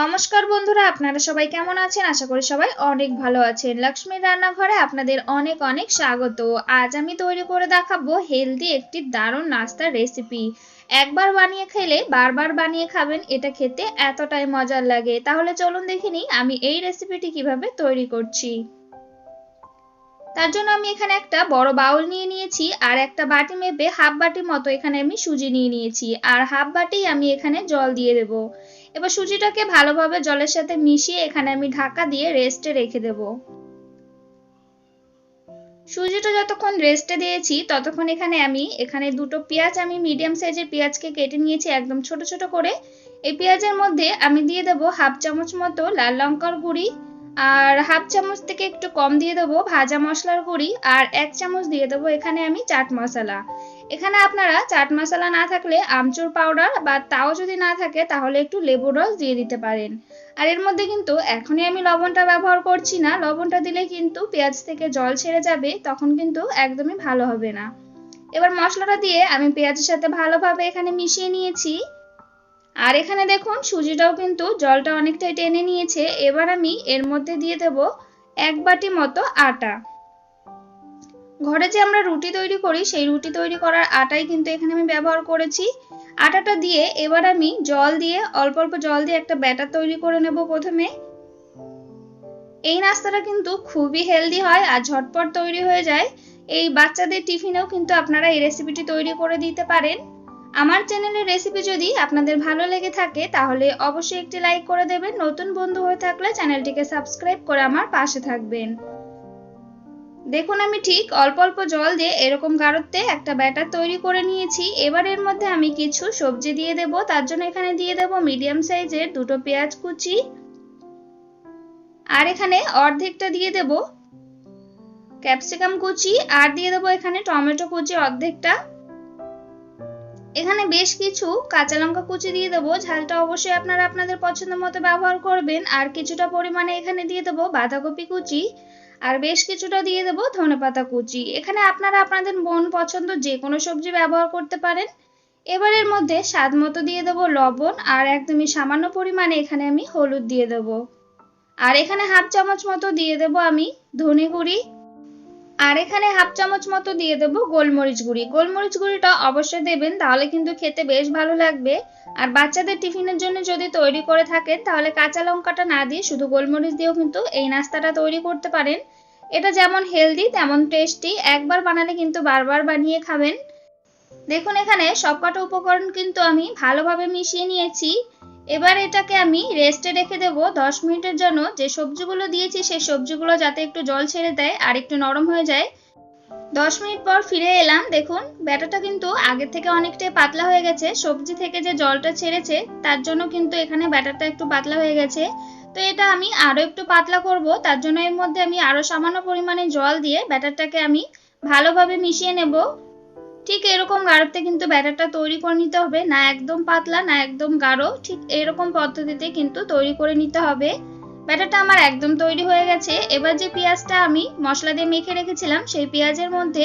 নমস্কার বন্ধুরা, আপনারা সবাই কেমন আছেন? আশা করি সবাই অনেক ভালো আছেন। লক্ষ্মীর রান্নাঘরে আপনাদের অনেক অনেক স্বাগত। আজ আমি তৈরি করে দেখাবো হেলদি একটি দারুণ নাস্তার রেসিপি একবার বানিয়ে খেলে বারবার বানিয়ে খাবেন, এটা খেতে এতটাই মজার লাগে। তাহলে চলুন দেখে নিই আমি এই রেসিপিটি কীভাবে তৈরি করছি। তার জন্য আমি এখানে একটা বড় বাউল নিয়ে নিয়েছি আর একটা বাটি মেপে হাফ বাটির মতো এখানে আমি সুজি নিয়ে নিয়েছি। আর হাফ বাটি আমি এখানে জল দিয়ে দেব। এবার সুজিটাকে ভালোভাবে জলের সাথে মিশিয়ে এখানে আমি ঢাকা দিয়ে রেস্টে রেখে দেব। সুজিটা যতক্ষণ রেস্টে দিয়েছি, ততক্ষণ এখানে আমি, এখানে দুটো পেঁয়াজ, আমি মিডিয়াম সাইজের পেঁয়াজকে কেটে নিয়েছি একদম ছোট ছোট করে। এই পেঁয়াজের মধ্যে আমি দিয়ে দেবো হাফ চামচ মতো লাল লঙ্কার গুঁড়ি, আর হাফ চামচ থেকে একটু কম দিয়ে দেবো ভাজা মশলার গুঁড়ি, আর এক চামচ দিয়ে দেবো এখানে আমি চাট মশলা। এখানে আপনারা চাট মশলা না থাকলে আমচুর পাউডার বা তাও যদি না থাকে, তাহলে একটু লেবুর রস দিয়ে দিতে পারেন। আর এর মধ্যে কিন্তু এখনই আমি লবণটা ব্যবহার করছি না, লবণটা দিলে কিন্তু পেঁয়াজ থেকে জল ছেড়ে যাবে, তখন কিন্তু একদমই ভালো হবে না। এবার মশলাটা দিয়ে আমি পেঁয়াজের সাথে ভালোভাবে এখানে মিশিয়ে নিয়েছি। আর এখানে দেখুন, সুজিটাও কিন্তু জলটা অনেকটাই টেনে নিয়েছে। এবার আমি এর মধ্যে দিয়ে দেব এক বাটি মতো আটা। ঘরে যে আমরা রুটি তৈরি করি, সেই রুটি তৈরি করার আটাই কিন্তু এখানে আমি ব্যবহার করেছি। আটাটা দিয়ে এবার আমি জল দিয়ে, অল্প অল্প জল দিয়ে একটা ব্যাটার তৈরি করে নেব প্রথমে। এই নাস্তাটা কিন্তু খুবই হেলদি হয় আর ঝটপট তৈরি হয়ে যায়। এই বাচ্চাদের টিফিনেও কিন্তু আপনারা এই রেসিপিটি তৈরি করে দিতে পারেন। আমার চ্যানেলের রেসিপি যদি আপনাদের ভালো লেগে থাকে, তাহলে অবশ্যই একটি লাইক করে দেবেন। নতুন বন্ধু হয়ে থাকলে চ্যানেলটিকে সাবস্ক্রাইব করে আমার পাশে থাকবেন। দেখুন আমি ঠিক অল্প অল্প জল দিয়ে এরকম গাঢ়ত্বে একটা ব্যাটার তৈরি করে নিয়েছি। এবার এর মধ্যে আমি কিছু সবজি দিয়ে দেব। তার জন্য এখানে দিয়ে দেব মিডিয়াম সাইজের দুটো পেঁয়াজ কুচি। আর এখানে অর্ধেকটা দিয়ে দেব ক্যাপসিকাম কুচি। আর দিয়ে দেবো এখানে টমেটো কুচি অর্ধেকটা। এখানে বেশ কিছু কাঁচা লঙ্কা কুচি দিয়ে দেবো। ঝালটা অবশ্যই আপনারা আপনাদের পছন্দ মতো ব্যবহার করবেন। আর কিছুটা পরিমাণে এখানে দিয়ে দেবো বাঁধাকপি কুচি। আর বেশ কিছুটা দিয়ে দেবো ধনেপাতা কুচি। এখানে আপনারা আপনাদের মন পছন্দ যে কোনো সবজি ব্যবহার করতে পারেন। এবারের মধ্যে স্বাদ মতো দিয়ে দেবো লবণ আর একদমই সামান্য পরিমাণে এখানে আমি হলুদ দিয়ে দেবো। আর এখানে হাফ চামচ মতো দিয়ে দেবো আমি ধনে গুঁড়ি আর এখানে হাফ চামচ মতো দিয়ে দেবো গোলমরিচ গুঁড়ি। গোলমরিচ গুঁড়িটা অবশ্যই দেবেন, তাহলে কিন্তু খেতে বেশ ভালো লাগবে। আর বাচ্চাদের টিফিনের জন্য যদি তৈরি করে থাকেন, তাহলে কাঁচা লঙ্কাটা না দিয়ে শুধু গোলমরিচ দিয়েও কিন্তু এই নাস্তাটা তৈরি করতে পারেন। এটা যেমন হেলদি, তেমন টেস্টি। একবার বানালে কিন্তু বারবার বানিয়ে খাবেন। দেখুন এখানে সবকটা উপকরণ কিন্তু আমি ভালোভাবে মিশিয়ে নিয়েছি। এবার এটাকে আমি রেস্টে রেখে দেব। দশ মিনিটের জন্য যে সবজিগুলো দিয়েছি, সেই সবজিগুলো যাতে একটু জল ছেড়ে দেয় আর একটু নরম হয়ে যায়। দশ মিনিট পর ফিরে এলাম। দেখুন ব্যাটারটা কিন্তু আগের থেকে অনেকটাই পাতলা হয়ে গেছে। সবজি থেকে যে জলটা ছেড়েছে, তার জন্য কিন্তু এখানে ব্যাটারটা একটু পাতলা হয়ে গেছে। তো এটা আমি আরও একটু পাতলা করব। তার জন্য এর মধ্যে আমি আরও সামান্য পরিমাণে জল দিয়ে ব্যাটারটাকে আমি ভালোভাবে মিশিয়ে নেব। ঠিক এরকম গাঢ়তে কিন্তু ব্যাটারটা তৈরি করে নিতে হবে। না একদম পাতলা, না একদম গাঢ়, ঠিক এরকম পদ্ধতিতে কিন্তু তৈরি করে নিতে হবে। ব্যাটারটা আমার একদম তৈরি হয়ে গেছে। এবার যে পেঁয়াজটা আমি মশলা দিয়ে মেখে রেখেছিলাম, সেই পেঁয়াজের মধ্যে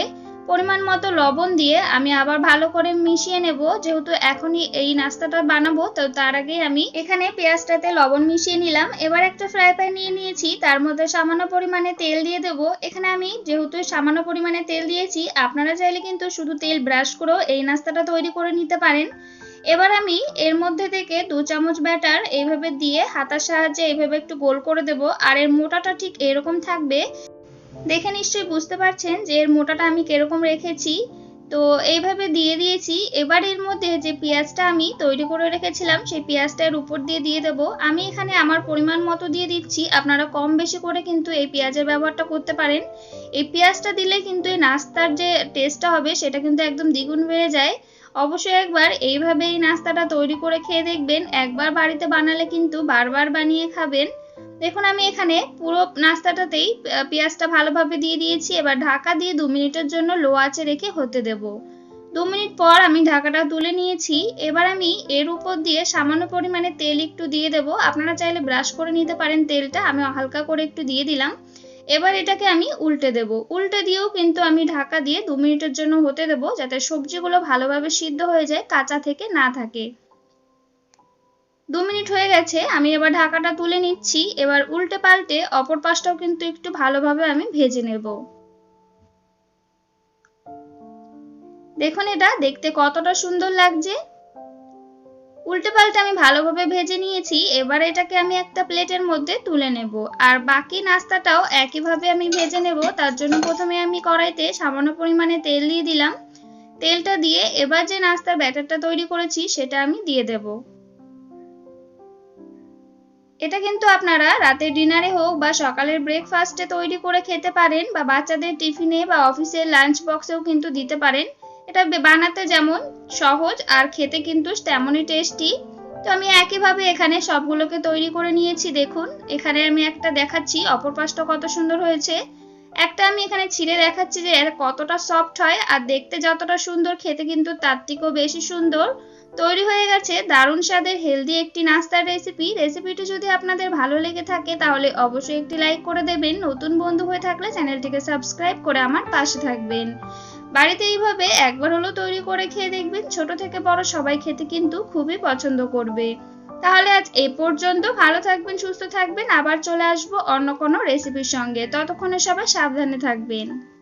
পরিমাণ মতো লবণ দিয়ে আমি আবার ভালো করে মিশিয়ে নেব। যেহেতু এখনই এই নাস্তাটা বানাবো, তো তার আগে আমি এখানে পেঁয়াজটাতে লবণ মিশিয়ে নিলাম। এবার একটা ফ্রাই প্যান নিয়ে নিয়েছি, তার মধ্যে সামান্য পরিমাণে তেল দিয়ে দেব। এখানে আমি যেহেতু সামান্য পরিমাণে তেল দিয়েছি, আপনারা চাইলে কিন্তু শুধু তেল ব্রাশ করেও এই নাস্তাটা তৈরি করে নিতে পারেন। এবার আমি এর মধ্যে থেকে দু চামচ ব্যাটার এইভাবে দিয়ে হাতার সাহায্যে এইভাবে একটু গোল করে দেব, আর এর মোটাটা ঠিক এরকম থাকবে দেখে নিশ্চয়ই বুঝতে পারছেন যে এর মোটাটা আমি কীরকম রেখেছি। তো এইভাবে দিয়ে দিয়েছি। এবার এর মধ্যে যে পেঁয়াজটা আমি তৈরি করে রেখেছিলাম, সেই পেঁয়াজটা এর উপর দিয়ে দিয়ে দেব। আমি এখানে আমার পরিমাণ মতো দিয়ে দিচ্ছি। আপনারা কম বেশি করে কিন্তু এই পেঁয়াজের ব্যবহারটা করতে পারেন। এই পেঁয়াজটা দিলে কিন্তু এই নাস্তার যে টেস্টটা হবে, সেটা কিন্তু একদম দ্বিগুণ বেড়ে যায়। অবশ্যই একবার এইভাবে এই নাস্তাটা তৈরি করে খেয়ে দেখবেন। একবার বাড়িতে বানালে কিন্তু বারবার বানিয়ে খাবেন। দেখুন, আমি এখানে পুরো নাস্তাটাতেই পেঁয়াজটা ভালোভাবে দিয়ে দিয়েছি। এবার ঢাকা দিয়ে দু মিনিটের জন্য লো আঁচে রেখে হতে দেব। দু মিনিট পর আমি ঢাকাটা তুলে নিয়েছি। এবার আমি এর উপর দিয়ে সামান্য পরিমাণে তেল একটু দিয়ে দেব। আপনারা চাইলে ব্রাশ করে নিতে পারেন তেলটা। আমি হালকা করে একটু দিয়ে দিলাম। এবার এটাকে আমি উল্টে দেব। উল্টে দিয়েও কিন্তু আমি ঢাকা দিয়ে দু মিনিটের জন্য হতে দেব, যাতে সবজিগুলো ভালোভাবে সিদ্ধ হয়ে যায়, কাঁচা থেকে না থাকে। দু মিনিট হয়ে গেছে, আমি এবার ঢাকাটা তুলে নিচ্ছি। এবার উল্টে পাল্টে অপর পাশটাও কিন্তু একটু ভালোভাবে আমি ভেজে নেব। দেখুন এটা, দেখতে কতটা সুন্দর লাগছে। উল্টে পাল্টে আমি ভালোভাবে ভেজে নিয়েছি, এবার এটাকে আমি একটা প্লেটের মধ্যে তুলে নেব। আর বাকি নাস্তাটাও একইভাবে আমি ভেজে নেব, তার জন্য প্রথমে আমি কড়াইতে সামান্য পরিমাণে তেল দিয়ে দিলাম। তেলটা দিয়ে এবার যে নাস্তার ব্যাটারটা তৈরি করেছি, সেটা আমি দিয়ে দেব। এটা কিন্তু আপনারা রাতের ডিনারে হোক বা সকালের ব্রেকফাস্টে তৈরি করে খেতে পারেন বা বাচ্চাদের টিফিনে বা অফিসের লাঞ্চ বক্সেও কিন্তু দিতে পারেন। এটা বানাতে যেমন সহজ আর খেতে কিন্তু তেমনই টেস্টি তো আমি একইভাবে এখানে সবগুলোকে তৈরি করে নিয়েছি, দেখুন। এখানে আমি একটা দেখাচ্ছি, অপর পাশটা কত সুন্দর হয়েছে। একটা আমি এখানে ছিঁড়ে দেখাচ্ছি যে এর কতটা সফট হয় আর দেখতে যতটা সুন্দর, খেতে কিন্তু তার থেকেও বেশি সুন্দর। তৈরি হয়ে গেছে দারুণ স্বাদের হেলদি একটি নাস্তার রেসিপি রেসিপিটি যদি আপনাদের ভালো লেগে থাকে, তাহলে অবশ্যই একটি লাইক করে দেবেন। নতুন বন্ধু হয়ে থাকলে চ্যানেলটিকে সাবস্ক্রাইব করে আমার পাশে থাকবেন। বাড়িতে এইভাবে একবার হলো তৈরি করে খেয়ে দেখবেন। ছোট থেকে বড় সবাই খেতে কিন্তু খুবই পছন্দ করবে। তাহলে আজ এ পর্যন্ত। ভালো থাকবেন, সুস্থ থাকবেন। আবার চলে আসব অন্য কোনো রেসিপির সঙ্গে। ততক্ষণে সবাই সাবধানে থাকবেন।